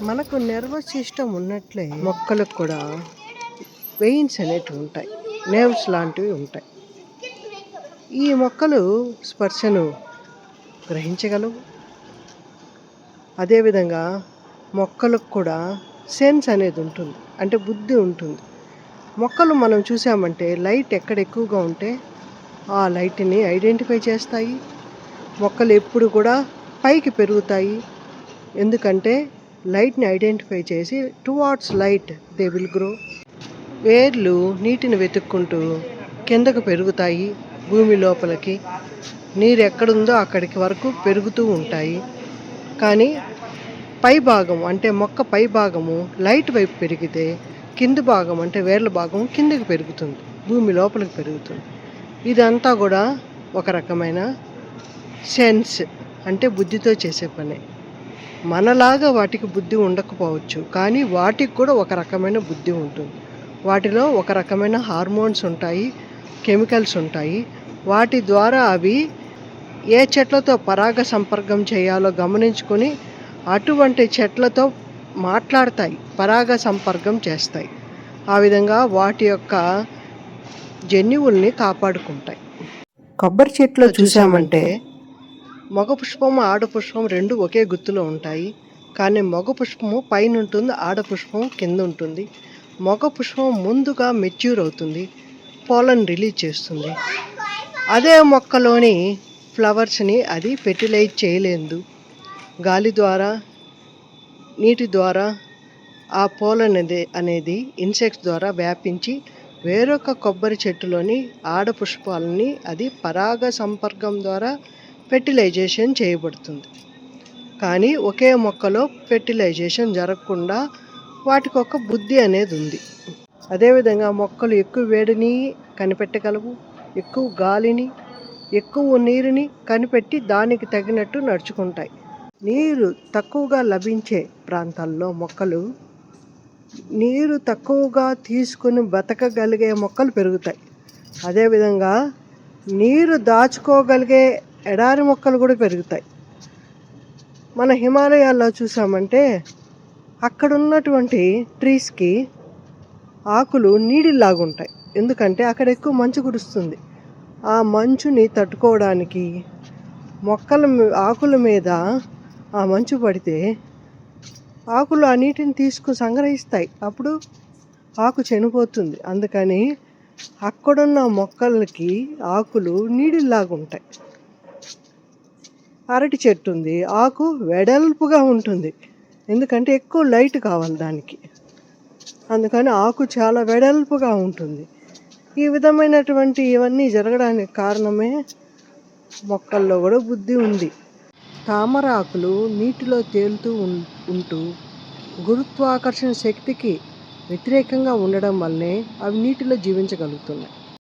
మనకు nervous system ఉన్నట్లే మొక్కలకు కూడా వెయిన్స్ అనేటివి ఉంటాయి. నేవ్స్ లాంటివి ఉంటాయి. ఈ మొక్కలు స్పర్శను గ్రహించగలవు. అదేవిధంగా మొక్కలకు కూడా సెన్స్ అనేది ఉంటుంది. అంటే బుద్ధి ఉంటుంది. మొక్కలు మనం చూసామంటే లైట్ ఎక్కడ ఎక్కువగా ఉంటే ఆ లైట్ని ఐడెంటిఫై చేస్తాయి. మొక్కలు ఎప్పుడు కూడా పైకి పెరుగుతాయి. ఎందుకంటే లైట్ని ఐడెంటిఫై చేసి towards light they will grow. వేర్లు నీటిని వెతుక్కుంటూ కిందకు పెరుగుతాయి భూమి లోపలికి. నీరు ఎక్కడుందో అక్కడికి వరకు పెరుగుతూ ఉంటాయి. కానీ పై భాగం అంటే మొక్క పై భాగము లైట్ వైపు పెరిగితే కింది భాగం అంటే వేర్ల భాగం కిందకి పెరుగుతుంది భూమి లోపలికి పెరుగుతుంది. ఇదంతా కూడా ఒక రకమైన సెన్స్ అంటే బుద్ధితో చేసే పని. మనలాగా వాటికి బుద్ధి ఉండకపోవచ్చు కానీ వాటికి కూడా ఒక రకమైన బుద్ధి ఉంటుంది. వాటిలో ఒక రకమైన హార్మోన్స్ ఉంటాయి కెమికల్స్ ఉంటాయి. వాటి ద్వారా అవి ఏ చెట్లతో పరాగ సంపర్కం చేయాలో గమనించుకొని అటువంటి చెట్లతో మాట్లాడతాయి పరాగ సంపర్కం చేస్తాయి. ఆ విధంగా వాటి యొక్క జన్యువుల్ని కాపాడుకుంటాయి. కొబ్బరి చెట్లు చూసామంటే మగ పుష్పము ఆడ పుష్పం రెండు ఒకే గుత్తులో ఉంటాయి. కానీ మగ పుష్పము పైన ఉంటుంది ఆడ పుష్పం కింద ఉంటుంది మగ పుష్పం ముందుగా మెచ్యూర్ అవుతుంది పోలన్ రిలీజ్ చేస్తుంది. అదే మొక్కలోని ఫ్లవర్స్ని అది ఫెర్టిలైజ్ చేయలేదు. గాలి ద్వారా నీటి ద్వారా ఆ పోలన్ అనేది అనేది ఇన్సెక్ట్స్ ద్వారా వ్యాపించి వేరొక కొబ్బరి చెట్టులోని ఆడ పుష్పాలని అది పరాగ సంపర్కం ద్వారా ఫెర్టిలైజేషన్ చేయబడుతుంది. కానీ ఒకే మొక్కలో ఫెర్టిలైజేషన్ జరగకుండా వాటికి ఒక బుద్ధి అనేది ఉంది. అదేవిధంగా మొక్కలు ఎక్కువ వేడిని కనిపెట్టగలవు ఎక్కువ గాలిని ఎక్కువ నీరుని కనిపెట్టి దానికి తగినట్టు నడుచుకుంటాయి. నీరు తక్కువగా లభించే ప్రాంతాల్లో మొక్కలు నీరు తక్కువగా తీసుకుని బతకగలిగే మొక్కలు పెరుగుతాయి. అదేవిధంగా నీరు దాచుకోగలిగే ఎడారి మొక్కలు కూడా పెరుగుతాయి. మన హిమాలయాల్లో చూసామంటే అక్కడ ఉన్నటువంటి ట్రీస్కి ఆకులు నీడిలాగుంటాయి ఎందుకంటే అక్కడ ఎక్కువ మంచు కురుస్తుంది. ఆ మంచుని తట్టుకోవడానికి మొక్కల ఆకుల మీద ఆ మంచు పడితే ఆకులు ఆ నీటిని తీసుకు సంగ్రహిస్తాయి. అప్పుడు ఆకు చనిపోతుంది. అందుకని అక్కడున్న మొక్కలకి ఆకులు నీడిలాగా ఉంటాయి అరటి చెట్టు ఉంది ఆకు వెడల్పుగా ఉంటుంది. ఎందుకంటే ఎక్కువ లైట్ కావాలి దానికి. అందుకని ఆకు చాలా వెడల్పుగా ఉంటుంది. ఈ విధమైనటువంటి ఇవన్నీ జరగడానికి కారణమే మొక్కల్లో కూడా బుద్ధి ఉంది. తామర ఆకులు నీటిలో తేలుతూ ఉం- ఉంటూ గురుత్వాకర్షణ శక్తికి వ్యతిరేకంగా ఉండడం వల్లే అవి నీటిలో జీవించగలుగుతున్నాయి.